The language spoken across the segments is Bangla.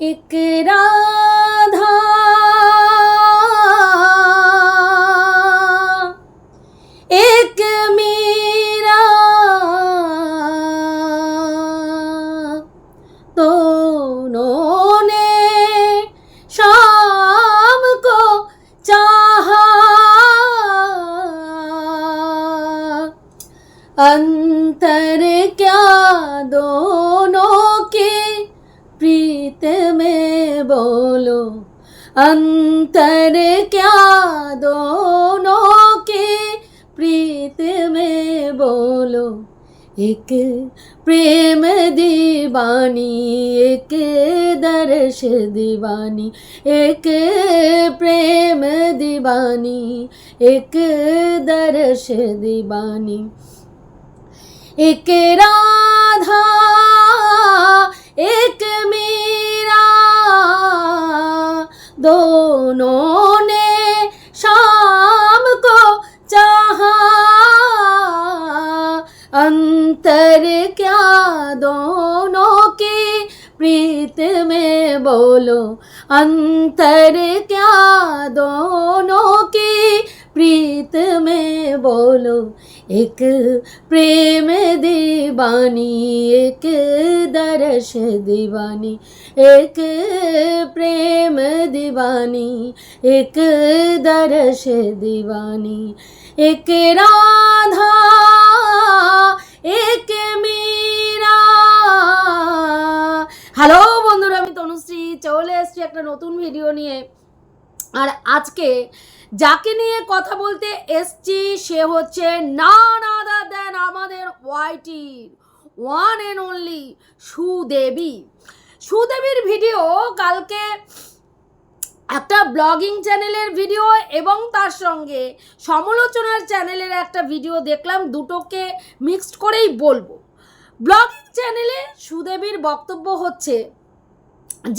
이끌어. एक प्रेम दीवानी एक दर्श दीवानी एक प्रेम दीवानी एक दर्श दीवानी एक राधा एक मीरा दोनों ने शाम को चाहा अंतर क्या दोनों की प्रीत में बोलो अंतर क्या दोनों की प्रीत में बोलो एक प्रेम दीवानी एक दर्श दीवानी एक प्रेम दीवानी एक दर्श दीवानी একে রাধা, একে মীরা। হ্যালো বন্ধুরা, আমি তনুশ্রী, চলে এসেছি একটা নতুন ভিডিও নিয়ে। আর আজকে যাকে নিয়ে কথা বলতে এসছি, সে হচ্ছে না আদার দেন আমাদের ওয়াইটির ওয়ান অ্যান্ড অনলি সুদেবী। সুদেবীর ভিডিও কালকে একটা ব্লগিং চ্যানেলের ভিডিও এবং তার সঙ্গে সমালোচনার চ্যানেলের একটা ভিডিও দেখলাম, দুটোকে মিক্সড করেই বলব। ব্লগিং চ্যানেলে সুদেবীর বক্তব্য হচ্ছে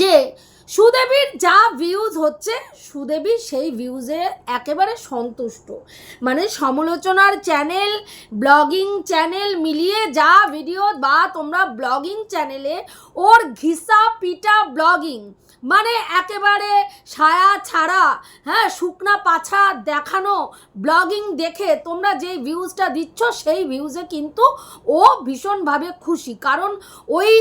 যে, সুদেবীর যা ভিউজ হচ্ছে, সুদেবী সেই ভিউজে একেবারে সন্তুষ্ট। মানে সমালোচনার চ্যানেল, ব্লগিং চ্যানেল মিলিয়ে যা ভিডিও বা তোমরা ব্লগিং চ্যানেলে ওর ঘিসা পিটা ব্লগিং মানে একেবারে ছায়া ছাড়া হ্যাঁ শুকনা পাছা দেখানো ব্লগিং দেখে তোমরা যেই ভিউজটা দিচ্ছ সেই ভিউজে কিন্তু ও ভীষণভাবে খুশি। কারণ ওই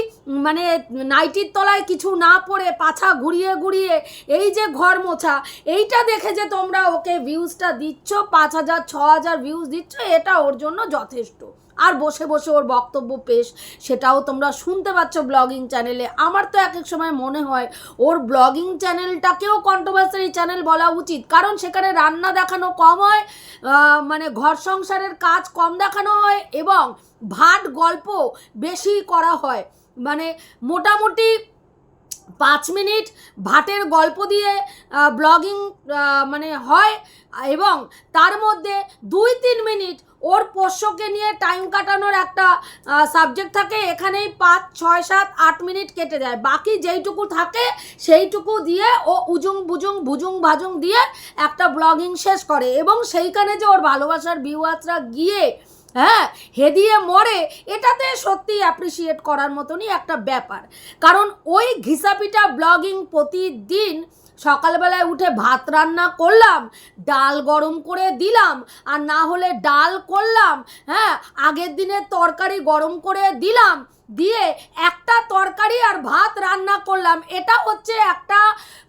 মানে নাইটির তলায় কিছু না পড়ে পাছা ঘুরিয়ে ঘুরিয়ে এই যে ঘর মোছা, এইটা দেখে যে তোমরা ওকে ভিউজটা দিচ্ছ, পাঁচ হাজার, ছ হাজার ভিউজ দিচ্ছ, এটা ওর জন্য যথেষ্ট। আর বসে বসে ওর বক্তব্য পেশ, সেটাও তোমরা শুনতে পাচ্ছ ব্লগিং চ্যানেলে। আমার তো এক এক সময় মনে হয় ওর ব্লগিং চ্যানেলটাকেও কন্ট্রোভার্সারি চ্যানেল বলা উচিত। কারণ সেখানে রান্না দেখানো কম হয় মানে ঘর সংসারের কাজ কম দেখানো হয় এবং ভাট গল্প বেশি করা হয়। মানে মোটামুটি পাঁচ মিনিট ভাটের গল্প দিয়ে ব্লগিং মানে হয়, এবং তার মধ্যে দুই তিন মিনিট ওর পোষ্যকে নিয়ে টাইম কাটানোর একটা সাবজেক্ট থাকে, এখানেই পাঁচ, ছয়, সাত, আট মিনিট কেটে যায়। বাকি যেইটুকু থাকে, সেইটুকু দিয়ে ও উজুং বুজুং, ভুজুং ভাজুং দিয়ে একটা ব্লগিং শেষ করে। এবং সেইখানে যে ওর ভালোবাসার ভিউয়ার্সরা গিয়ে হ্যাঁ হেদিয়ে মরে, এটাতে সত্যি অ্যাপ্রিসিয়েট করার মতনই একটা ব্যাপার। কারণ ওই ঘিসাপিটা ব্লগিং প্রতিদিন সকালবেলায় উঠে ভাত রান্না করলাম, ডাল গরম করে দিলাম, আর না হলে ডাল করলাম হ্যাঁ আগের দিনের তরকারি গরম করে দিলাম দিয়ে একটা তরকারি আর ভাত রান্না করলাম। এটা হচ্ছে একটা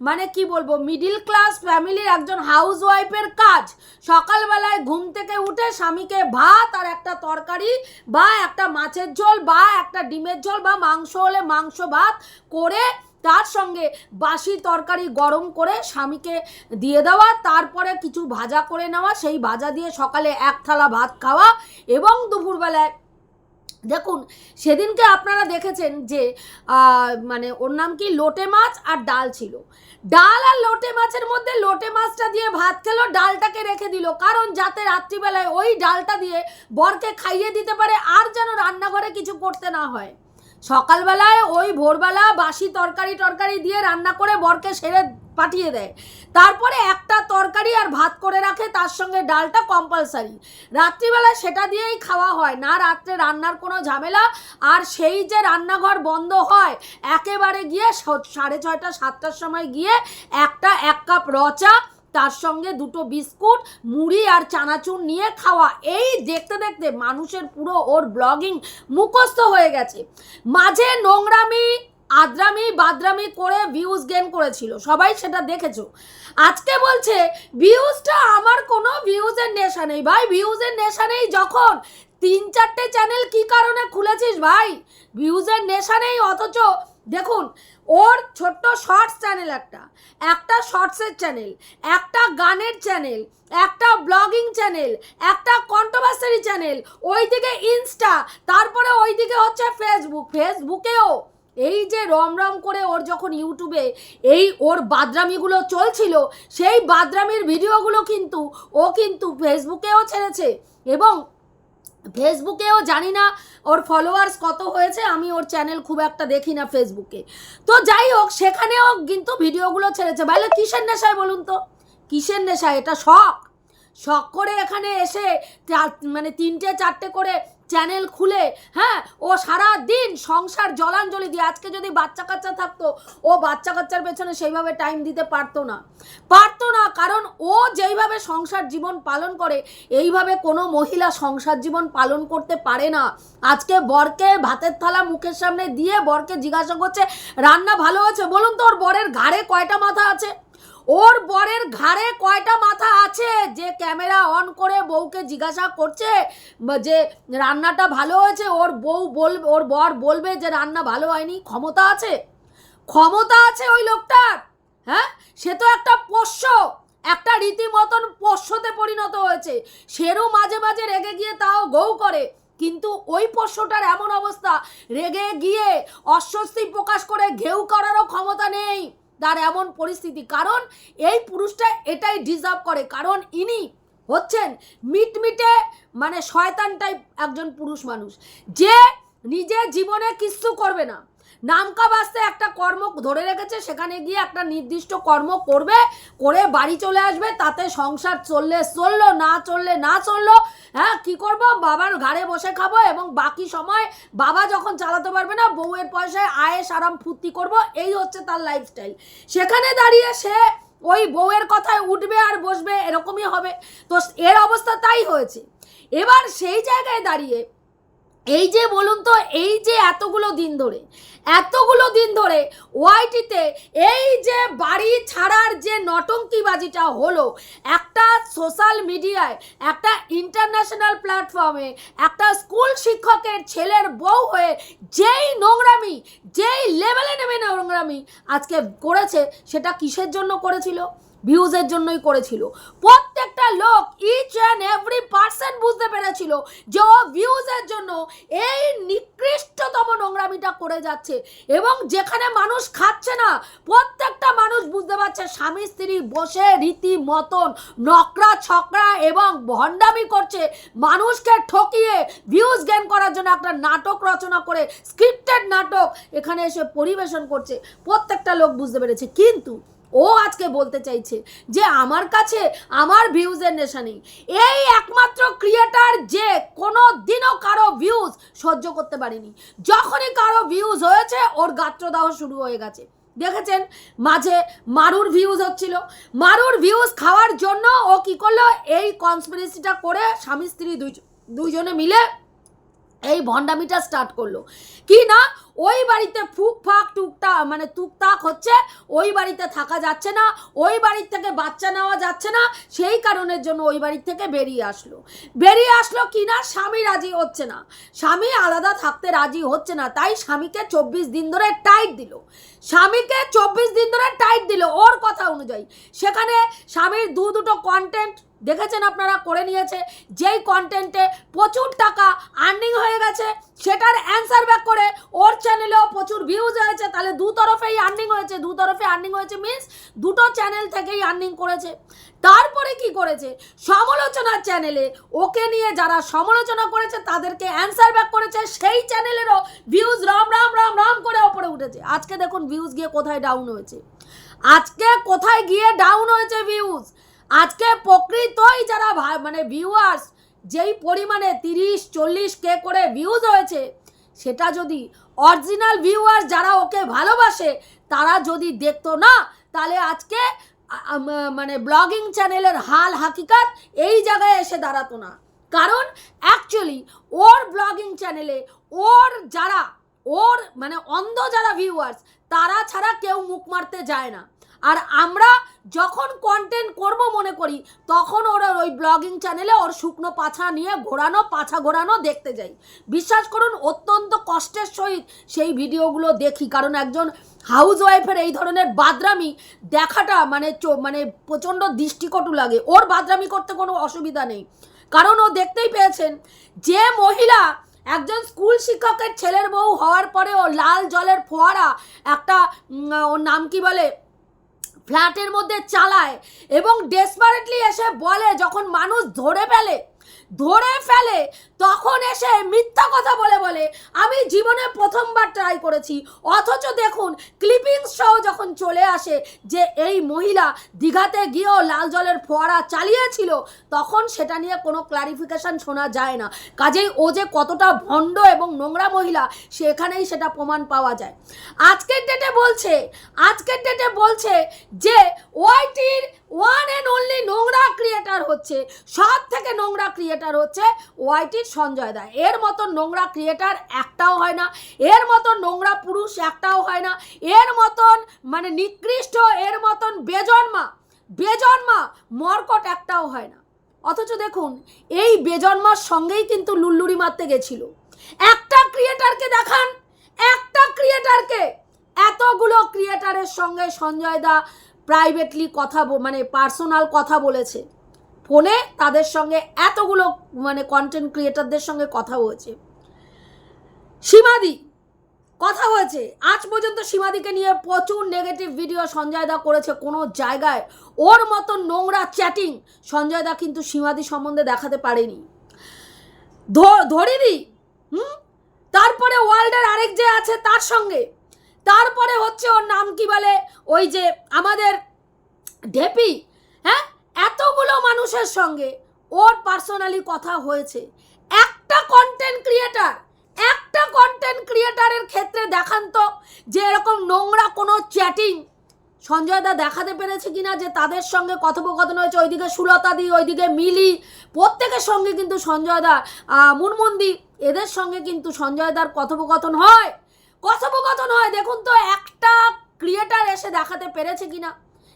মানে কি বলব মিডিল ক্লাস ফ্যামিলির একজন হাউস ওয়াইফের কাজ। সকালবেলায় ঘুম থেকে উঠে স্বামীকে ভাত আর একটা তরকারি বা একটা মাছের ঝোল বা একটা ডিমের ঝোল বা মাংস হলে মাংস ভাত করে তার সঙ্গে বাসি তরকারি গরম করে স্বামীকে দিয়ে দেওয়া, তারপরে কিছু ভাজা করে নেওয়া, সেই ভাজা দিয়ে সকালে এক থালা ভাত খাওয়া এবং দুপুরবেলায় দেখুন, সেদিনকে আপনারা দেখেছেন যে মানে ওর নাম কি? লোটে মাছ আর ডাল ছিল। ডাল আর লোটে মাছের মধ্যে লোটে মাছটা দিয়ে ভাত খেলো, ডালটাকে রেখে দিল। কারণ যাতে রাত্রিবেলায় ওই ডালটা দিয়ে বরকে খাইয়ে দিতে পারে, আর যেন রান্নাঘরে কিছু করতে না হয়। সকালবেলায় ওই ভোরবেলা বাসি তরকারি টরকারি দিয়ে রান্না করে বরকে সেরে পাঠিয়ে দেয়। তারপরে একটা তরকারি আর ভাত করে রাখে, তার সঙ্গে ডালটা কম্পালসারি রাত্রিবেলা সেটা দিয়েই খাওয়া হয়, না রাত্রে রান্নার কোনো ঝামেলা। আর সেই যে রান্নাঘর বন্ধ হয়, একেবারে গিয়ে সাড়ে ছয়টা, সাতটার সময় গিয়ে একটা এক কাপ রচা তার সঙ্গে দুটো বিস্কুট, মুড়ি আর চানাচুর নিয়ে খাওয়া। এই দেখতে দেখতে মানুষের পুরো ওর ব্লগিং মুখস্থ হয়ে গেছে। মাঝে নোংরামি, আদ্রামি, বাদরামি করে ভিউজ গেন করেছিল। সবাই সেটা দেখেছ। আজকে বলছে ভিউজটা আমার কোনো ভিউজের নেশা নেই ভাই। ভিউজের নেশা নেই যখন। তিন চারটে চ্যানেল কি কারণে খুলেছিস ভাই? ভিউজের নেশা নেই অথচ দেখুন, ওর ছোট্ট শর্টস চ্যানেল একটা একটা শর্টসের চ্যানেল একটা গানের চ্যানেল একটা ব্লগিং চ্যানেল একটা কন্ট্রোভার্সারি চ্যানেল ওইদিকে ইনস্টা তারপরে ওইদিকে হচ্ছে ফেসবুক ফেসবুকেও এই যে রম রম করে ওর যখন ইউটিউবে এই ওর বাদরামিগুলো চলছিল, সেই বাদরামির ভিডিওগুলো কিন্তু ও কিন্তু ফেসবুকেও ছেড়েছে এবং ফেসবুকেও জানি না ওর ফলোয়ার্স কত হয়েছে, আমি ওর চ্যানেল খুব একটা দেখি না ফেসবুকে। তো যাই হোক, সেখানেও কিন্তু ভিডিওগুলো ছেড়েছে। ভাইলে কিসের নেশায় বলুন তো? কিসের নেশায়? এটা শখ। শখ করে এখানে এসে মানে তিনটে, চারটে করে চ্যানেল খুলে হ্যাঁ? ও সারা দিন সংসার জলাঞ্জলি দিয়ে, আজকে যদি বাচ্চা কাচ্চা থাকতো, ও বাচ্চা কাচ্চার পেছনে সেইভাবে টাইম দিতে পারতো না। পারতো না, কারণ ও যেইভাবে সংসার জীবন পালন করে, এইভাবে কোনো মহিলা সংসার জীবন পালন করতে পারে না। আজকে বরকে ভাতের থালা মুখের সামনে দিয়ে বরকে জিজ্ঞাসা করছে, রান্না ভালো আছে? বলুন তো, ওর বরের ঘাড়ে কয়টা মাথা আছে? ওর বরের ঘাড়ে কয়টা মাথা আছে? যে ক্যামেরা অন করে বউকে জিজ্ঞাসা করছে যে রান্নাটা ভালো হয়েছে, ওর বউ বলবে ওর বর বলবে যে রান্না ভালো হয়নি, ক্ষমতা আছে? ক্ষমতা আছে ওই লোকটার? হ্যাঁ? সে তো একটা পোষ্য, একটা রীতিমতন পোষ্যতে পরিণত হয়েছে। সেরও মাঝে মাঝে রেগে গিয়ে তাও গৌ করে। কিন্তু ওই পোষ্যটার এমন অবস্থা, রেগে গিয়ে অস্বস্তি প্রকাশ করে ঘেউ করারও ক্ষমতা নেই। তার এমন পরিস্থিতি। কারণ এই পুরুষটা এটাই ডিজার্ভ করে। কারণ ইনি হচ্ছেন মিটমিটে মানে শয়তান টাইপ একজন পুরুষ মানুষ। যে নিজে জীবনে কিচ্ছু করবে না। নামকা বাস্তে একটা কর্ম ধরে রেখেছে, সেখানে গিয়ে একটা নির্দিষ্ট কর্ম করবে, করে বাড়ি চলে আসবে, তাতে সংসার চললে চলল, না চললে না চলল হ্যাঁ কি করব? বাবার ঘাড়ে বসে খাব এবং বাকি সময় বাবা যখন চালাতে পারবে না, বউয়ের পয়সায় আয়েস আরাম ফুর্তি করব, এই হচ্ছে তার লাইফস্টাইল সেখানে দাঁড়িয়ে সে ওই বউয়ের কথায় উঠবে আর বসবে, এরকমই হবে। তো এর অবস্থা তাই হয়েছে। এবার সেই জায়গায় দাঁড়িয়ে এই যে বলুন তো, এই যে এতগুলো দিন ধরে, এতগুলো দিন ধরে ওয়াইটিতে এই যে বাড়ি ছাড়ার যে নটঙ্কিবাজিটা হলো, একটা সোশ্যাল মিডিয়ায়, একটা ইন্টারন্যাশনাল প্ল্যাটফর্মে, একটা স্কুল শিক্ষকের ছেলের বউ হয়ে যেই নোংরামি, যেই লেভেলে নেমে নোংরামি আজকে করেছে, সেটা কিসের জন্য করেছিল? ভিউজের জন্যই করেছিল। প্রত্যেকটা লোক ইচ অ্যান্ড এভরি পার্সন বুঝতে পেরেছিল যে ও ভিউজের জন্য এই নিকৃষ্টতম নোংরামিটা করে যাচ্ছে এবং যেখানে মানুষ খাচ্ছে না, প্রত্যেকটা মানুষ বুঝতে পারছে স্বামী, স্ত্রী বসে রীতি মতন নকরা ছকরা এবং ভণ্ডামি করছে। মানুষকে ঠকিয়ে ভিউজ গেম করার জন্য একটা নাটক রচনা করে স্ক্রিপ্টেড নাটক এখানে এসে পরিবেশন করছে। প্রত্যেকটা লোক বুঝতে পেরেছে। কিন্তু ও আজকে বলতে চাইছে যে আমার কাছে আমার ভিউজের নেশা নেই। এই একমাত্র ক্রিয়েটার যে কোনো দিনও কারও ভিউজ সহ্য করতে পারেনি। যখনই কারও ভিউজ হয়েছে, ওর গাত্রদাহ শুরু হয়ে গেছে। দেখেছেন? মাঝে মারুর ভিউজ হচ্ছিল। মারুর ভিউজ খাওয়ার জন্য ও কি করল? এই কনস্পিরেসিটা করে স্বামী স্ত্রী দুই দুইজনে মিলে এই ভণ্ডামিটা স্টার্ট করল। কি না? ওই বাড়িতে ফুক ফাক টুকটা মানে টুকটাক হচ্ছে, ওই বাড়িতে থাকা যাচ্ছে না, ওই বাড়ির থেকে বাচ্চা নেওয়া যাচ্ছে না, সেই কারণের জন্য ওই বাড়ির থেকে বেরিয়ে আসলো। বেরিয়ে আসলো কি না, স্বামী রাজি হচ্ছে না। স্বামী আলাদা থাকতে রাজি হচ্ছে না, তাই স্বামীকে চব্বিশ দিন ধরে টাইট দিল। স্বামীকে চব্বিশ দিন ধরে টাইট দিল, ওর কথা অনুযায়ী। সেখানে স্বামীর দু দুটো কন্টেন্ট দেখেছেন আপনারা, করে নিয়েছে। যেই কন্টেন্টে প্রচুর টাকা আর্নিং হয়ে গেছে, সেটার অ্যান্সার ব্যাক করে ওর চ্যানেলেও প্রচুর ভিউজ হয়েছে, তাহলে দু তরফেই আর্নিং হয়েছে। দু তরফে আর্নিং হয়েছে মিন্স দুটো চ্যানেল থেকেই আর্নিং করেছে। তারপরে কি করেছে? সমালোচনার চ্যানেলে ওকে নিয়ে যারা সমালোচনা করেছে, তাদেরকে অ্যান্সার ব্যাক করেছে। সেই চ্যানেলেরও ভিউজ রাম রাম রাম রাম করে ওপরে উঠেছে। আজকে দেখুন ভিউজ গিয়ে কোথায় ডাউন হয়েছে। আজকে কোথায় গিয়ে ডাউন হয়েছে ভিউজ আজকে প্রকৃতই যারা মানে ভিউয়ার্স যেই পরিমাণে তিরিশ, চল্লিশ কে করে ভিউজ হয়েছে, সেটা যদি অরিজিনাল ভিউয়ার যারা ওকে ভালোবাসে, তারা যদি দেখতো না, তাহলে আজকে মানে ব্লগিং চ্যানেলের হাল হাকিকাত এই জায়গায় এসে দাঁড়াতো না। কারণ অ্যাকচুয়ালি ওর ব্লগিং চ্যানেলে ওর যারা, ওর মানে অন্ধ যারা ভিউয়ার্স তারা ছাড়া কেউ মুখ মারতে যায় না। আর আমরা যখন কন্টেন্ট করব মনে করি, তখন ওর ওই ব্লগিং চ্যানেলে ওর শুকনো পাছা নিয়ে ঘোরানো, পাছা ঘোরানো দেখতে যাই। বিশ্বাস করুন, অত্যন্ত কষ্টের সহিত সেই ভিডিওগুলো দেখি। কারণ একজন হাউস ওয়াইফের এই ধরনের বাদরামি দেখাটা মানে মানে প্রচণ্ড দৃষ্টিকটু লাগে। ওর বাদরামি করতে কোনো অসুবিধা নেই। কারণ ও দেখতেই পেয়েছেন, যে মহিলা একজন স্কুল শিক্ষকের ছেলের বউ হওয়ার পরে ও লাল জলের ফোয়ারা একটা ওর নাম কি বলে? ফ্ল্যাটের মধ্যে চালায় এবং ডেসপারেটলি এসে বলে যখন মানুষ ধরে ফেলে ধরে ফেলে, তখন এসে মিথ্যা কথা বলে বলে, আমি জীবনে প্রথমবার ট্রাই করেছি। অথচ দেখুন ক্লিপিংস সহ যখন চলে আসে, যে এই মহিলা দীঘাতে গিয়েও লাল জলের ফোয়ারা চালিয়েছিল, তখন সেটা নিয়ে কোনো ক্লারিফিকেশন শোনা যায় না। কাজেই ও যে কতটা ভণ্ড এবং নোংরা মহিলা, সেখানেই সেটা প্রমাণ পাওয়া যায়। আজকের ডেটে বলছে, আজকের ডেটে বলছে যে ওয়াইটির ওয়ান অ্যান্ড অনলি নোংরা ক্রিয়েটার হচ্ছে সব থেকে নোংরা ক্রিয়েটার হচ্ছে ওয়াইটির সঞ্জয় দা। এর মতো নোংরা ক্রিয়েটার একটাও হয় না, এর মতো নোংরা পুরুষ একটাও হয় না, এর মতন মানে নিকৃষ্ট, এর মতন বেজন্মা বেজন্মা মর্কট একটাও হয় না। অথচ দেখুন, এই বেজন্মার সঙ্গেই কিন্তু লুল্লুরি মারতে গেছিল। একটা ক্রিয়েটারকে দেখান, একটা ক্রিয়েটারকে এতগুলো ক্রিয়েটারের সঙ্গে সঞ্জয় দা প্রাইভেটলি কথা মানে পার্সোনাল কথা বলেছে। ফোনে তাদের সঙ্গে এতগুলো মানে কন্টেন্ট ক্রিয়েটারদের সঙ্গে কথা হয়েছে। সীমাদি, কথা হয়েছে। আজ পর্যন্ত সীমাদিকে নিয়ে প্রচুর নেগেটিভ ভিডিও সঞ্জয় দা করেছে কোনো জায়গায়। ওর মতো নোংরা চ্যাটিং সঞ্জয় দা কিন্তু সীমাদি সম্বন্ধে দেখাতে পারেনি। ধরিনি, হুম? তারপরে ওয়ার্ল্ডের আরেক যে আছে তার সঙ্গে। তারপরে হচ্ছে ওর নাম কি বলে? ওই যে আমাদের ঢেপি হ্যাঁ? এতগুলো মানুষের সঙ্গে ওর পার্সোনালি কথা হয়েছে। একটা কন্টেন্ট ক্রিয়েটার একটা কন্টেন্ট ক্রিয়েটারের ক্ষেত্রে দেখান তো যে এরকম নোংরা কোনো চ্যাটিং সঞ্জয় দা দেখাতে পেরেছে কিনা যে তাদের সঙ্গে কথোপকথন হয়েছে ওইদিকে সুলতা দি ওইদিকে মিলি প্রত্যেকের সঙ্গে কিন্তু সঞ্জয় দা আহ, এদের সঙ্গে কিন্তু সঞ্জয় দার কথোপকথন হয়। কথোপকথন হয় দেখুন তো একটা ক্রিয়েটার এসে দেখাতে পেরেছে কিনা।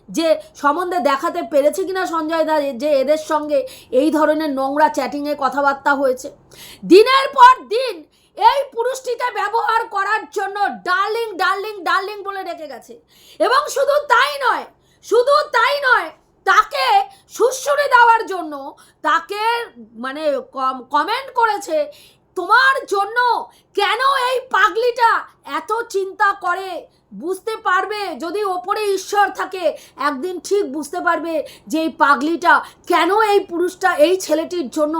যে সম্বন্ধে দেখাতে পেরেছে কিনা সঞ্জয় দা, যে এদের সঙ্গে এই ধরনের নোংরা চ্যাটিংয়ে কথাবার্তা হয়েছে। দিনের পর দিন এই পুরুষটিকে ব্যবহার করার জন্য ডার্লিং ডার্লিং ডার্লিং বলে ডেকে গেছে। এবং শুধু তাই নয়, শুধু তাই নয়, তাকে সুশ্রুরি দেওয়ার জন্য তাকে মানে কমেন্ট করেছে তোমার জন্য কেন এই পাগলিটা এত চিন্তা করে? বুঝতে পারবে যদি ওপরে ঈশ্বর থাকে, একদিন ঠিক বুঝতে পারবে যে এই পাগলিটা কেন এই পুরুষটা, এই ছেলেটির জন্য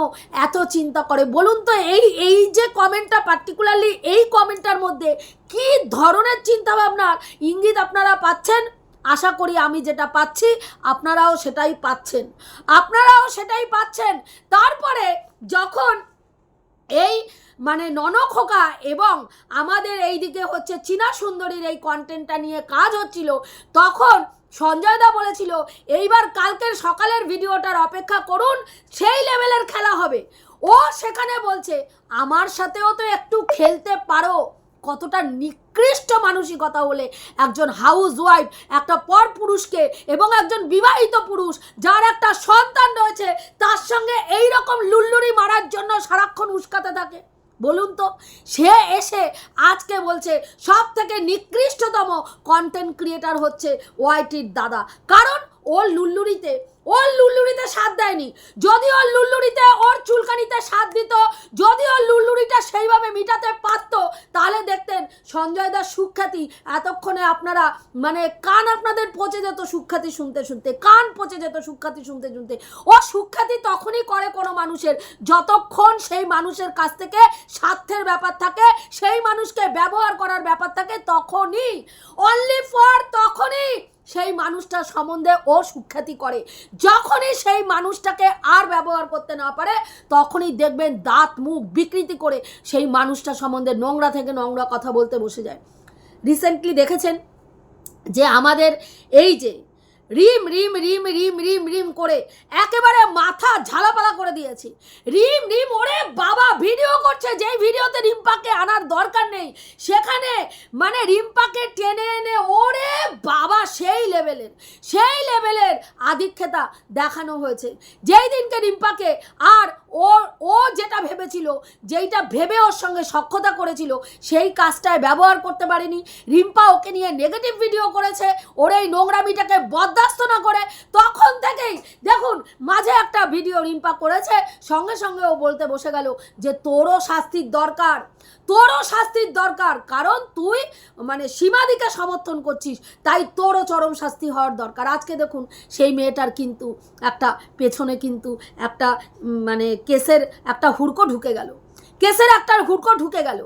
এত চিন্তা করে। বলুন তো এই এই যে কমেন্টটা পার্টিকুলারলি এই কমেন্টটার মধ্যে কি ধরনের চিন্তা ভাবনার ইঙ্গিত আপনারা পাচ্ছেন? আশা করি আমি যেটা পাচ্ছি, আপনারাও সেটাই পাচ্ছেন। আপনারাও সেটাই পাচ্ছেন। তারপরে যখন এই মানে ননখোকা এবং আমাদের এই দিকে হচ্ছে চীনা সুন্দরীর এই কন্টেন্টটা নিয়ে কাজ হচ্ছিল, তখন সঞ্জয়দা বলেছিল, এইবার কালকের সকালের ভিডিওটার অপেক্ষা করুন, সেই লেভেলের খেলা হবে। ও সেখানে বলছে, আমার সাথেও তো একটু খেলতে পারো। কতটা নিকৃষ্ট মানসিকতা হলে একজন হাউস ওয়াইফ একটা পর পুরুষকে এবং একজন বিবাহিত পুরুষ যার একটা সন্তান রয়েছে, তার সঙ্গে এই রকম লুল্লুরি মারার জন্য সারাক্ষণ উস্কাতে থাকে। বলুন তো, সে এসে আজকে বলছে সব থেকে নিকৃষ্টতম কন্টেন্ট ক্রিয়েটার হচ্ছে ওয়াইটির দাদা। কারণ ওর লুল্লুরিতে ওর লুল্লুরিতে সাথ দেয়নি। যদি ওর লুল্লুরিতে চুলকানিতে স্বাদ দিত, যদিও ওর লুল্লুরিটা সেইভাবে মিটাতে পারতো। তাহলে দেখতেন, সঞ্জয় দাস সুখ্যাতি, এতক্ষণে আপনারা মানে কান আপনাদের পচে যেত সুখ্যাতি শুনতে শুনতে, কান পচে যেত সুখ্যাতি শুনতে শুনতে। ও সুখ্যাতি তখনই করে কোনো মানুষের, যতক্ষণ সেই মানুষের কাছ থেকে স্বার্থের ব্যাপার থাকে, সেই মানুষকে ব্যবহার করার ব্যাপার থাকে, তখনই অনলি ফর তখনই সেই মানুষটার সম্বন্ধে ও সুখ্যাতি করে। যখনই সেই মানুষটাকে আর ব্যবহার করতে না পারে, তখনই দেখবেন দাঁত, মুখ বিকৃতি করে সেই মানুষটা সম্বন্ধে নোংরা থেকে নোংরা কথা বলতে বসে যায়। রিসেন্টলি দেখেছেন যে আমাদের এই যে রিম রিম রিম রিম রিম রিম করে একেবারে মাথা ঝালাপালা করে দিয়েছি। রিম রিম, ওরে বাবা, ভিডিও করছে, যেই ভিডিওতে রিম্পাকে আনার দরকার নেই, সেখানে মানে রিম্পাকে টেনে এনে, ওরে বাবা, সেই লেভেলের সেই লেভেলের আধিক্ষেতা দেখানো হয়েছে। যেই দিনকে রিম্পাকে আর ও ও যেটা ভেবেছিল, যেইটা ভেবে ওর সঙ্গে সক্ষতা করেছিল, সেই কাজটায় ব্যবহার করতে পারেনি। রিম্পা ওকে নিয়ে নেগেটিভ ভিডিও করেছে, ওর এই নোংরামিটাকে বরদাস্ত না করে তখন থেকেই, দেখুন, মাঝে একটা ভিডিও রিম্পা করেছে, সঙ্গে সঙ্গে ও বলতে বসে গেল যে, তোরও শাস্তির দরকার, তোরও শাস্তির দরকার, কারণ তুই মানে সীমাদিকে সমর্থন করছিস, তাই তোরও চরম শাস্তি হওয়ার দরকার। আজকে দেখুন, সেই মেয়েটার কিন্তু একটা পেছনে কিন্তু একটা মানে কেসের একটা হুড়কো ঢুকে গেল। কেসের একটা হুড়কো ঢুকে গেল।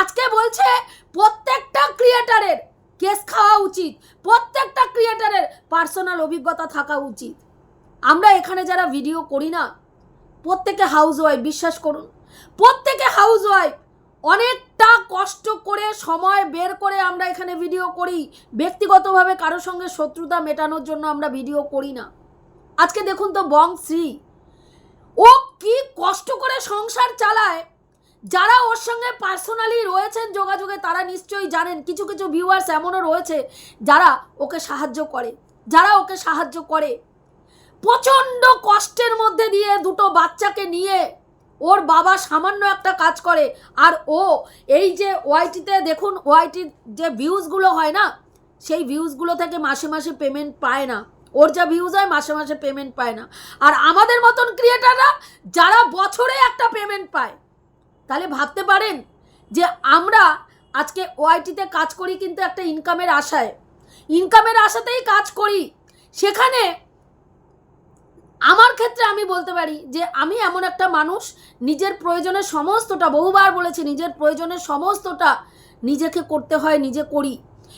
আজকে বলছে প্রত্যেকটা ক্রিয়েটারের কেস খাওয়া উচিত, প্রত্যেকটা ক্রিয়েটারের পার্সোনাল অভিজ্ঞতা থাকা উচিত। আমরা এখানে যারা ভিডিও করি না, প্রত্যেকে হাউস ওয়াইফ বিশ্বাস করুন, প্রত্যেকে হাউস ওয়াইফ অনেকটা কষ্ট করে সময় বের করে আমরা এখানে ভিডিও করি, ব্যক্তিগতভাবে কারোর সঙ্গে শত্রুতা মেটানোর জন্য আমরা ভিডিও করি না। আজকে দেখুন তো বং শ্রী ও কি কষ্ট করে সংসার চালায়? যারা ওর সঙ্গে পার্সোনালি রয়েছেন যোগাযোগে তারা নিশ্চয়ই জানেন, কিছু কিছু ভিউয়ার্স এমনও রয়েছে যারা ওকে সাহায্য করে, যারা ওকে সাহায্য করে। প্রচণ্ড কষ্টের মধ্যে দিয়ে দুটো বাচ্চাকে নিয়ে ওর বাবা সামান্য একটা কাজ করে, আর ও এই যে ওয়াইটিতে দেখুন ওয়াইটির যে ভিউজগুলো হয় না, সেই ভিউজগুলো থেকে মাসে মাসে পেমেন্ট পায় না। ওর যা ভিউজ হয় মাসে মাসে পেমেন্ট পায় না। আর আমাদের মতন ক্রিয়েটাররা যারা বছরে একটা পেমেন্ট পায়, তাহলে ভাবতে পারেন যে আমরা আজকে ওআইটিতে কাজ করি কিন্তু একটা ইনকামের আশায়। ইনকামের আশাতেই কাজ করি। সেখানে আমার ক্ষেত্রে আমি বলতে পারি যে আমি এমন একটা মানুষ, নিজের প্রয়োজনের সমস্তটা, বহুবার বলেছি নিজের প্রয়োজনের সমস্তটা নিজেকে করতে হয়, নিজে করি।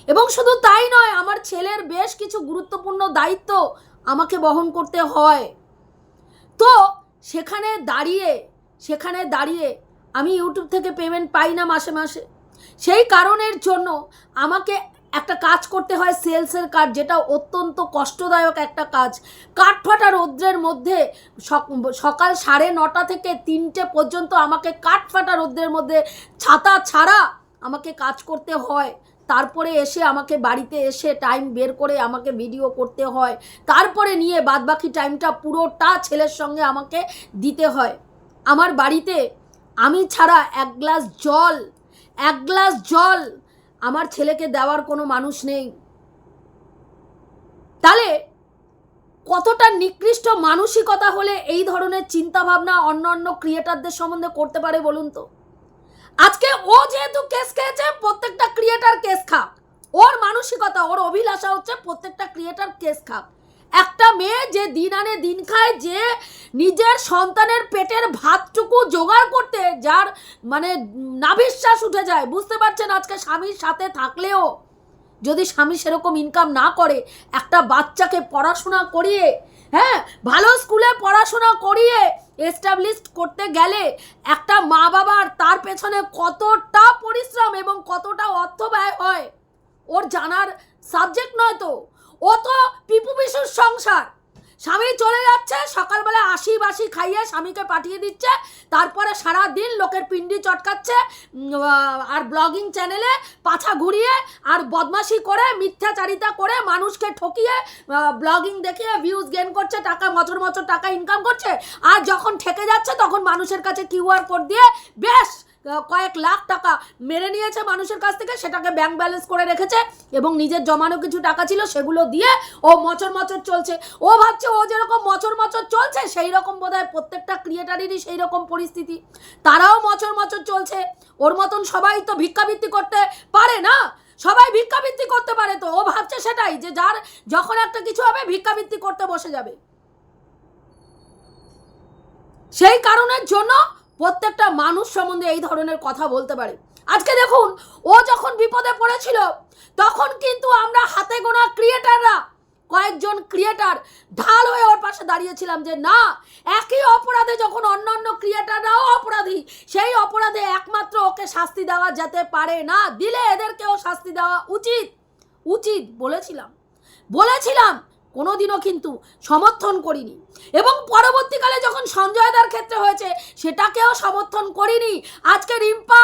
এবং শুধু তাই নয়, আমার ছেলের বেশ কিছু গুরুত্বপূর্ণ দায়িত্ব আমাকে বহন করতে হয়। তো সেখানে দাঁড়িয়ে সেখানে দাঁড়িয়ে আমি ইউটিউব থেকে পেমেন্ট পাই না মাসে মাসে। সেই কারণের জন্য আমাকে একটা কাজ করতে হয় সেলসের কাজ, যেটা অত্যন্ত কষ্টদায়ক একটা কাজ। কাঠফাটা রৌদ্রের মধ্যে সক- সকাল সাড়ে নটা থেকে তিনটে পর্যন্ত আমাকে কাঠফাটা রৌদ্রের মধ্যে ছাতা ছাড়া আমাকে কাজ করতে হয়। তারপরে এসে আমাকে বাড়িতে এসে টাইম বের করে আমাকে ভিডিও করতে হয়। তারপরে নিয়ে বাদবাকি টাইমটা পুরোটা ছেলের সঙ্গে আমাকে দিতে হয়। আমার বাড়িতে আমি ছাড়া এক গ্লাস জল, এক গ্লাস জল আমার ছেলেকে দেওয়ার কোনো মানুষ নেই। তাহলে কতটা নিকৃষ্ট মানসিকতা হলে এই ধরনের চিন্তাভাবনা অন্য অন্য ক্রিয়েটারদের সম্বন্ধে করতে পারে বলুন তো? আজকে ও যেহেতু কেস খেয়েছে, প্রত্যেকটা ক্রিয়েটার কেস খাক। ওর মানসিকতা, ওর অভিলাষা হচ্ছে প্রত্যেকটা ক্রিয়েটার কেস খাক। একটা মেয়ে যে দিন আনে দিন খায়, যে নিজের সন্তানের পেটের ভাতটুকু জোগাড় করতে যার মানে নাভিশ্বাস উঠে যায়, বুঝতে পারছেন? আজকে স্বামীর সাথে থাকলেও যদি স্বামী সেরকম ইনকাম না করে, একটা বাচ্চাকে পড়াশোনা করিয়ে হ্যাঁ ভালো স্কুলে পড়াশোনা করিয়ে এস্টাবলিশ করতে গেলে একটা মা বাবার তার পেছনে কতটা পরিশ্রম এবং কতটা অর্থ ব্যয় হয়, ওর জানার সাবজেক্ট নয় তো। ও তো পিপু পিসুর সংসার। স্বামী চলে যাচ্ছে, সকালবেলা আশি বাসি খাইয়ে স্বামীকে পাঠিয়ে দিচ্ছে, তারপরে সারা দিন লোকের পিন্ডি চটকাচ্ছে আর ব্লগিং চ্যানেলে পাছা ঘুরিয়ে আর বদমাশি করে, মিথ্যাচারিতা করে মানুষকে ঠকিয়ে ব্লগিং দেখিয়ে ভিউজ গেন করছে, টাকা, মচর মচর টাকা ইনকাম করছে, আর যখন ঠেকে যাচ্ছে তখন মানুষের কাছে কিউআর কোড দিয়ে বেশ কয়েক লাখ টাকা মেরে নিয়েছে মানুষের কাছ থেকে, সেটাকে ব্যাংক ব্যালেন্স করে রেখেছে এবং নিজের জমানো কিছু টাকা ছিল সেগুলো দিয়ে ও মচর মচর চলছে। ও ভাবছে ও যেরকম মচর মচর চলছে, সেই রকম বোধ প্রত্যেকটা ক্রিয়েটারেরই সেই রকম পরিস্থিতি। তারাও মচর মচর চলছে। ওর মতন সবাই তো ভিক্ষাবৃত্তি করতে পারে না। সবাই ভিক্ষাবৃত্তি করতে পারে তো, ও ভাবছে সেটাই যে যার যখন একটা কিছু হবে ভিক্ষাবৃত্তি করতে বসে যাবে। সেই কারণের জন্য প্রত্যেকটা মানুষ সম্বন্ধে এই ধরনের কথা বলতে পারে। আজকে দেখুন, ও যখন বিপদে পড়েছিল, তখন কিন্তু আমরা হাতে গোনা ক্রিয়েটাররা কয়েকজন ক্রিয়েটার ঢাল হয়ে ওর পাশে দাঁড়িয়েছিলাম যে, না, একই অপরাধে যখন অন্য অন্য ক্রিয়েটাররাও অপরাধী, সেই অপরাধে একমাত্র ওকে শাস্তি দেওয়া যেতে পারে না। দিলে এদেরকেও শাস্তি দেওয়া উচিত। উচিত বলেছিলাম। বলেছিলাম কোনোদিনও কিন্তু সমর্থন করিনি। এবং পরবর্তীকালে যখন সঞ্জয়দার ক্ষেত্রে হয়েছে, সেটাকেও সমর্থন করিনি। আজকে রিম্পা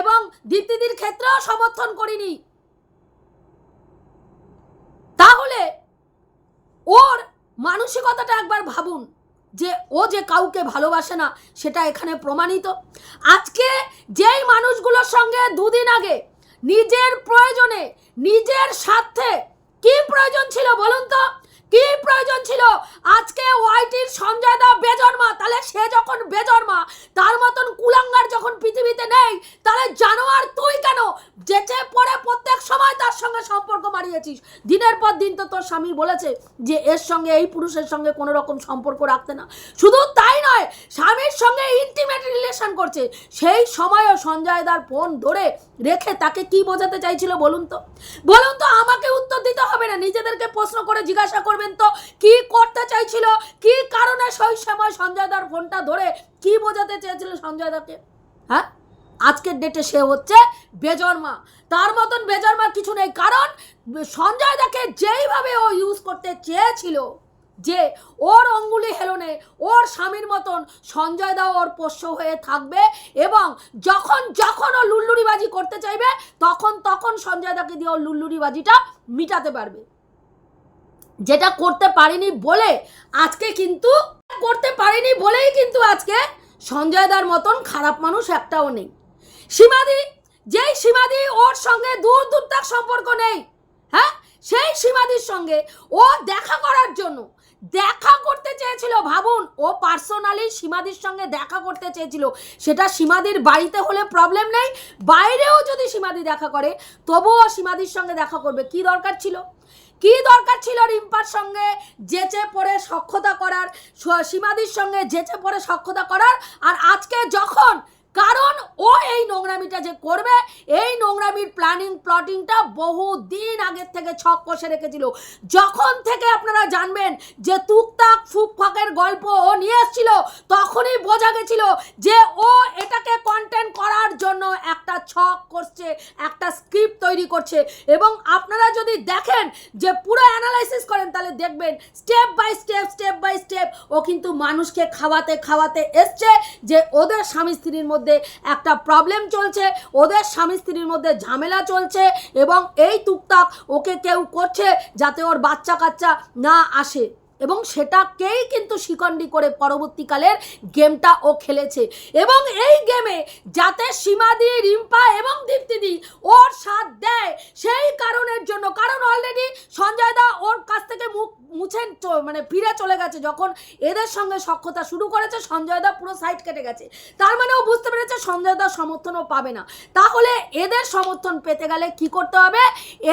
এবং দীপ্তিদির ক্ষেত্রেও সমর্থন করিনি। তাহলে ওর মানসিকতাটা একবার ভাবুন, যে ও যে কাউকে ভালোবাসে না, সেটা এখানে প্রমাণিত। আজকে যেই মানুষগুলোর সঙ্গে দুদিন আগে নিজের প্রয়োজনে, নিজের স্বার্থে কি প্রয়োজন ছিল বলুন তো? কি প্রয়োজন ছিল? আজকে ওয়াইটির সঞ্জয় দা বেজন্মা, তাহলে সে যখন বেজন্মা, তার মতন কুলাঙ্গার যখন পৃথিবীতে নেই, তাহলে জানোয়ার তুই কেন? যেচে পড়ে প্রত্যেক সময় তার সঙ্গে সম্পর্ক মারিয়েছিস দিনের পর দিন তো তোর স্বামী বলেছে যে এর সঙ্গে, এই পুরুষের সঙ্গে কোনো রকম সম্পর্ক রাখতে না। শুধু তাই নয়, স্বামীর সঙ্গে ইন্টিমেট রিলেশন করছে। সেই সময়ও সঞ্জয় দার ফোন ধরে রেখে তাকে কি বোঝাতে চাইছিল বলুন তো? বলুন তো, আমাকে উত্তর দিতে হবে না। নিজেদেরকে প্রশ্ন করে জিজ্ঞাসা করবেন তো? কি করতে চাইছিল? কি কারণে সেই সময় সঞ্জয় দার ফোনটা ধরে কি বোঝাতে চেয়েছিল সঞ্জয় দাকে? হ্যাঁ? আজকের ডেটে সে হচ্ছে বেজন্মা তার মতন বেজন্মা কিছু নেই। কারণ সঞ্জয় দাকে যেইভাবে ও ইউজ করতে চেয়েছিল, যে ওর অঙ্গুলি হেলনে ওর স্বামীর মতন সঞ্জয় দাও ওর পোষ্য হয়ে থাকবে এবং যখন যখন ও লুল্লুরিবাজি করতে চাইবে, তখন তখন সঞ্জয় দাকে দিয়ে ওর লুল্লুরিবাজিটা মিটাতে পারবে। যেটা করতে পারিনি বলে আজকে কিন্তু করতে পারিনি বলেই কিন্তু আজকে সঞ্জয় দার মতন খারাপ মানুষ একটাও নেই। সীমাদি, যেই সীমাদি ওর সঙ্গে দূর দূর তাক সম্পর্ক নেই হ্যাঁ? সেই সীমাদির সঙ্গে ও দেখা করার জন্য দেখা করতে চেয়েছিল, ভাবুন, ও পার্সোনালি সীমাদির সঙ্গে দেখা করতে চেয়েছিল। সেটা সীমাদির বাড়িতে হলে প্রবলেম নেই, বাইরেও যদি সীমাদি দেখা করে, তবুও সীমাদির সঙ্গে দেখা করবে। কি দরকার ছিল? কি দরকার ছিল রিম্পার সঙ্গে? যেচে পড়ে সক্ষতা করার সীমাদির সঙ্গে যেচে পড়ে সক্ষতা করার, আর আজকে যখন কারণ ও এই নোংরামিটা যে করবে, এই নোংরামির প্ল্যানিং প্লটিংটা বহু দিন আগের থেকে ছক কষে রেখেছিল। যখন থেকে আপনারা জানবেন যে তুকতাক ফুকফাকের গল্প ও নিয়ে এসেছিল, তখনই বোঝা গেছিল যে ও এটাকে কন্টেন্ট করার জন্য একটা ছক করছে, একটা স্ক্রিপ্ট তৈরি করছে। এবং আপনারা যদি দেখেন যে পুরো অ্যানালাইসিস করেন, তাহলে দেখবেন step by step step by step ও কিন্তু মানুষকে খাওয়াতে খাওয়াতে এসছে যে ওদের স্বামী স্ত্রীর মধ্যে একটা প্রবলেম চলছে, ওদের স্বামী স্ত্রীর মধ্যে ঝামেলা চলছে এবং এই টুকটাক ওকে কেউ করছে যাতে ওর বাচ্চা কাচ্চা না আসে। এবং সেটাকেই কিন্তু শিকন্ডি করে পরবর্তীকালের গেমটা ও খেলেছে। এবং এই গেমে যাতে সীমা সীমাদি, রিম্পা এবং দীপ্তিদি ওর সাথ দেয়, সেই কারণের জন্য, কারণ অলরেডি সঞ্জয় দা ওর কাছ থেকে মুখ মুছে মানে ফিরে চলে গেছে। যখন এদের সঙ্গে সক্ষতা শুরু করেছে, সঞ্জয় দা পুরো সাইড কেটে গেছে। তার মানে ও বুঝতে পেরেছে সঞ্জয় দা সমর্থনও পাবে না। তাহলে এদের সমর্থন পেতে গেলে কি করতে হবে?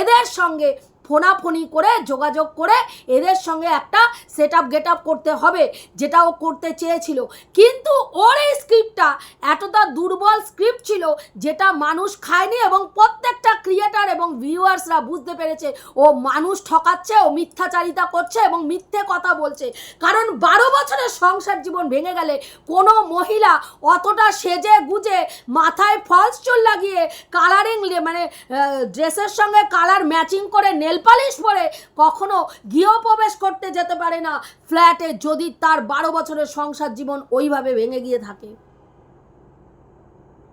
এদের সঙ্গে ফোনাফোনি করে, যোগাযোগ করে এদের সঙ্গে একটা সেট আপ গেট আপ করতে হবে যেটা ও করতে চেয়েছিল। কিন্তু ওর এই স্ক্রিপ্টটা এতটা দুর্বল স্ক্রিপ্ট ছিল যেটা মানুষ খায়নি এবং প্রত্যেকটা ক্রিয়েটার এবং ভিউয়ার্সরা বুঝতে পেরেছে, ও মানুষ ঠকাচ্ছে, ও মিথ্যাচারিতা করছে এবং মিথ্যে কথা বলছে। কারণ বারো বছরের সংসার জীবন ভেঙে গেলে কোনো মহিলা অতটা সেজে গুজে মাথায় ফলস চুল লাগিয়ে কালারিং মানে ড্রেসের সঙ্গে কালার ম্যাচিং করে নেল পালিশ পরে কখনো গৃহপ্রবেশ করতে যেতে পারে না। ফ্ল্যাটে যদি তার বারো বছরের সংসার জীবন ওইভাবে ভেঙে গিয়ে থাকে।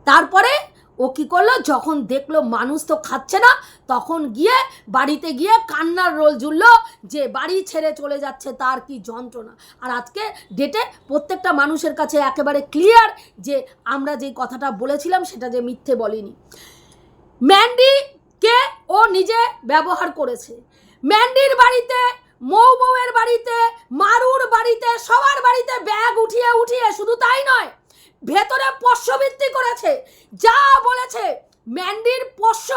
তারপরে ও কি করল? যখন দেখল মানুষ তো খাচ্ছে না, তখন গিয়ে বাড়িতে গিয়ে কান্নার রোল জুড়লো যে বাড়ি ছেড়ে চলে যাচ্ছে তার কি যন্ত্রণা। আর আজকে ডেটে প্রত্যেকটা মানুষের কাছে একেবারে ক্লিয়ার যে আমরা যে কথাটা বলেছিলাম সেটা যে মিথ্যে বলিনি। ম্যান্ডিকে ও নিজে ব্যবহার করেছে। ম্যান্ডির বাড়িতে, মৌ বউয়ের বাড়িতে, মারুর বাড়িতে, সবার বাড়িতে ব্যাগ উঠিয়ে উঠিয়ে শুধু তাই নয়, ভেতরে পোষ্যবৃত্তি করেছে, যা বলেছে ম্যান্ডির পোষ্য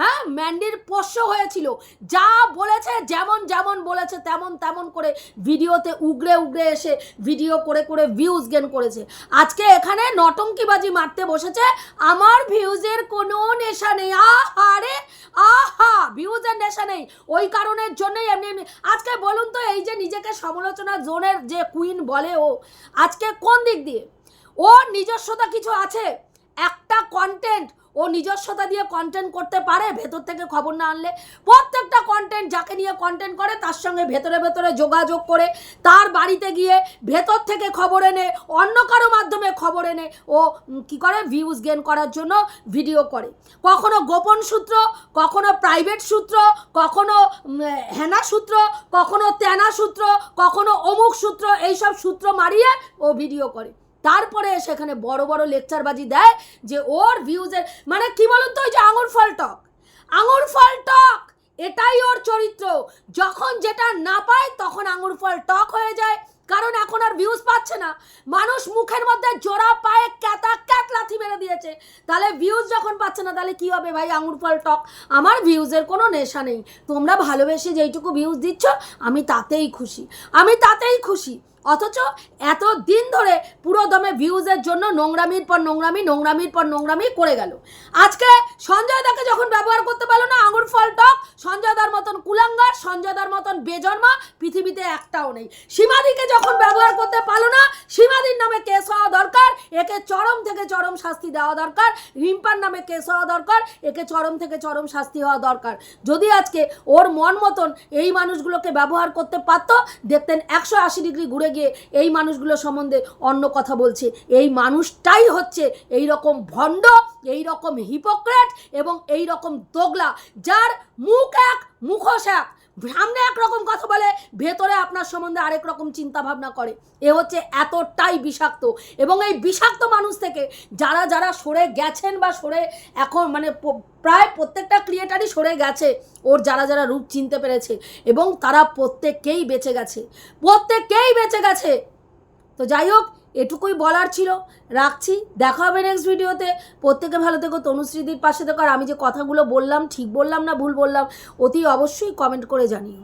হ্যাঁ? ম্যান্ডির পোষ্য হয়েছিল। যা বলেছে, যেমন যেমন বলেছে, তেমন তেমন করে ভিডিওতে উগড়ে উগড়ে এসে ভিডিও করে করে ভিউজ গেন করেছে। আজকে এখানে নটঙ্কিবাজি মারতে বসেছে। আমার ভিউজের কোনো নেশা নেই। আহারে আহা! ভিউজের নেশা নেই। ওই কারণের জন্যই এমনি এমনি। আজকে বলুন তো, এই যে নিজেকে সমালোচনা জোনের যে কুইন বলে ও, আজকে কোন দিক দিয়ে? ওর নিজস্বতা কিছু আছে? একটা কন্টেন্ট ও নিজস্বতা দিয়ে কন্টেন্ট করতে পারে, ভেতর থেকে খবর না আনলে। প্রত্যেকটা কন্টেন্ট যাকে নিয়ে কন্টেন্ট করে, তার সঙ্গে ভেতরে ভেতরে যোগাযোগ করে, তার বাড়িতে গিয়ে ভেতর থেকে খবর এনে, অন্য কারও মাধ্যমে খবর এনে, ও কি করে? ভিউজ গেন করার জন্য ভিডিও করে। কখনো গোপন সূত্র, কখনো প্রাইভেট সূত্র, কখনো হেনা সূত্র, কখনো তেনা সূত্র, কখনো অমুক সূত্র, এইসব সূত্র মারিয়ে ও ভিডিও করে। তারপরে সেখানে বড় বড় লেকচারবাজি দেয় যে ওর ভিউজের মানে কি বলুন তো, ওই যে আঙুর ফল টক। আঙুর ফল টক, এটাই ওর চরিত্র। যখন যেটা না পায়, তখন আঙুর ফল টক হয়ে যায়। কারণ এখন আর ভিউজ পাচ্ছে না। মানুষ মুখের মধ্যে জোড়া পায়ে ক্যাতা ক্যাত লাথি মেরে দিয়েছে। তাহলে ভিউজ যখন পাচ্ছে না, তাহলে কি হবে ভাই? আঙুর ফল টক। আমার ভিউজের কোনো নেশা নেই। তোমরা ভালোবেসে যেইটুকু ভিউজ দিচ্ছ, আমি তাতেই খুশি। আমি তাতেই খুশি। অথচ এত দিন ধরে পুরো দমে ভিউজের জন্য নোংরামির পর নোংরামি, নোংরামির পর নোংরামি করে গেল। আজকে সঞ্জয় দাকে যখন ব্যবহার করতে পারল না, আঙুর ফল টক, সঞ্জয় দার মতন কুলাঙ্গার, সঞ্জয় দার মতন বেজন্মা, পৃথিবীতে একটাও নেই। সীমাদিকে যখন ব্যবহার করতে পারল না, সীমাদির নামে কেস হওয়া দরকার, একে চরম থেকে চরম শাস্তি দেওয়া দরকার, রিম্পার নামে কেস হওয়া দরকার, একে চরম থেকে চরম শাস্তি হওয়া দরকার। যদি আজকে ওর মন মতন এই মানুষগুলোকে ব্যবহার করতে পারতো, দেখতেন একশো আশি ডিগ্রি ঘুরে গিয়ে এই মানুষগুলো সম্বন্ধে অন্য কথা বলছে। এই মানুষটাই হচ্ছে এই রকম ভণ্ড এই রকম হিপোক্রেট এবং এই রকম দোগলা, যার মুখ এক মুখোশ এক। সামনে একরকম কথা বলে, ভেতরে আপনার সম্বন্ধে আরেক রকম চিন্তা ভাবনা করে। এ হচ্ছে এতটাই বিষাক্ত। এবং এই বিষাক্ত মানুষ থেকে যারা যারা সরে গেছেন বা সরে এখন মানে প্রায় প্রত্যেকটা ক্রিয়েটারই সরে গেছে, ওর যারা যারা রূপ চিনতে পেরেছে এবং তারা প্রত্যেককেই বেঁচে গেছে। প্রত্যেককেই বেঁচে গেছে। তো যাই হোক এটুকুই বলার ছিল। রাখছি, দেখা হবে নেক্সট ভিডিওতে প্রত্যেকে ভালো থেকো, তনুশ্রীদির পাশে থেকো। আর আমি যে কথাগুলো বললাম, ঠিক বললাম না ভুল বললাম, অতি অবশ্যই কমেন্ট করে জানিও।